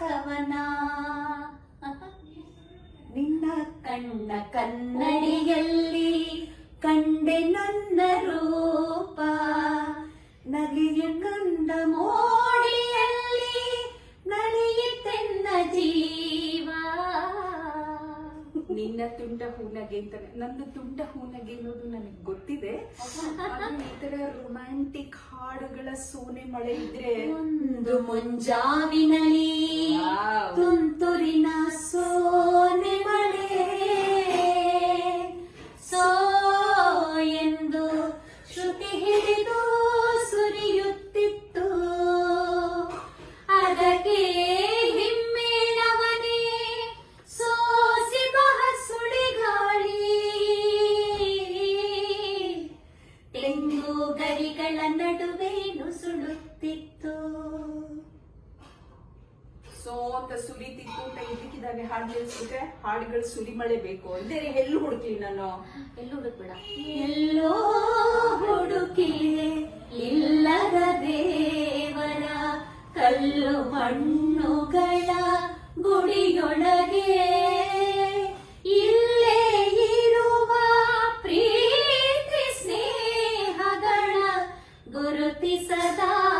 ಕವನ ನಿನ್ನ ಕಣ್ಣ ಕನ್ನಡಿಯಲ್ಲಿ ಕಂಡೆ ನನ್ನ ರೂಪ. ನಗೆಯ ಕಂದ ಮೋಡಿಯಲ್ಲಿ ನಲಿಯುತ್ತೆನ್ನ ಜೀವ. ನಿನ್ನ ತುಂಟ ಹೂನಗೆ ಅಂತ ನನ್ನ ತುಂಟ ಹೂನಗೆ ಅನ್ನೋದು ನನಗೆ ಗೊತ್ತಿದೆ. ಈ ತರ ರೊಮ್ಯಾಂಟಿಕ್ ಹಾಡುಗಳ ಸೋನೆ ಮಳೆ ಇದ್ರೆ ಒಂದು ಮುಂಜಾವಿನಲ್ಲಿ ತುಂತುರಿನ ಸೋನೆ ಮಳೆ. ಸೋ ಎಂದು ಶ್ರುತಿ ಹಿಡಿದು ಸೋತ ಸುರಿತಿತ್ತು ಅಂತ ಇದಕ್ಕಿದಾಗ ಹಾಡು ನಿಲ್ಸಿದ್ರೆ ಹಾಡುಗಳು ಸುಲಿ ಮಳೆ ಬೇಕು ಅಂದರೆ ಎಲ್ಲೂ ಹುಡುಕ್ಲಿ ನಾನು? ಎಲ್ಲಿ ಹುಡುಕ್ಬೇಡ. ಎಲ್ಲೋ ಹುಡುಕಿ ಇಲ್ಲದ ದೇವರ ಕಲ್ಲು ಮಣ್ಣುಗಳ ಗುಡಿಯೊಳಗೆ. ಇಲ್ಲೇ ಇರುವ ಪ್ರೀತಿ ಸ್ನೇಹಗಳ ಗುರುತಿಸದಾದೆನು